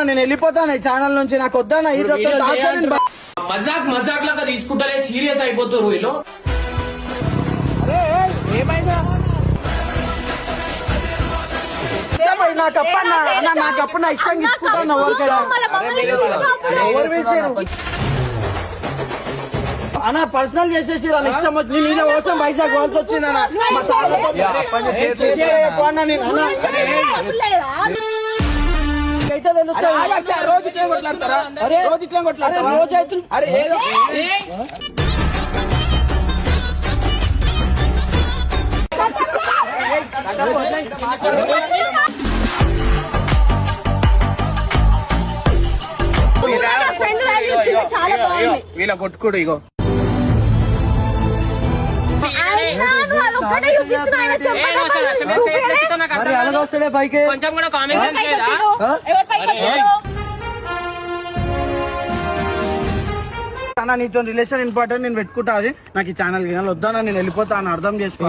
నేను వెళ్ళిపోతాను ఈ ఛానల్ నుంచి నాకు వద్దానా ఇది మజాక్ మజాక్ లాగా తీసుకుంటలే సీరియస్ అయిపోతారు వీళ్ళు నాకు అప్ప అన్న అన్న, నాకు అప్పుడు నా ఇష్టం ఇచ్చుకుంటాను ఎవరికైనా ఎవరు పిలిచారు అన్న పర్సనల్ చేసేసి అన్న ఇష్టం వచ్చి ఇలా కోసం వైజాగ్ పోవాల్సి వచ్చింది అన్న మా సార్లతో అయితే తెలుస్తుంది రోజు ఇట్లా కొట్లాడతారా? అరే రోజు ఇట్లా కొట్లాడతారా? అరే, రోజు అయితే అరే ఏదో ఫ్రెండ్ వాల్యూ ఇచ్చింది చాలా బాగుంది. వీళ్ళ కొట్టుకోడు ఇగో. నువ్వు అది ఒక్కటే చూపిస్తున్నావు, ఆయన చెంపదెబ్బలు చూపేలే. అరే అలాగ వస్తాడే పైకి? కొంచెం కూడా కామెంట్ సెన్స్ పైకి లేదా? వచ్చిండు. ఎవరు పైకి వచ్చారు? అన్న నీతో రిలేషన్ ఇంపార్టెంట్ నేను పెట్టుకుంటా అది. నాకు ఈ ఛానల్ గిన్నెలు వద్దానా నేను వెళ్ళిపోతా అని అర్థం చేసుకో.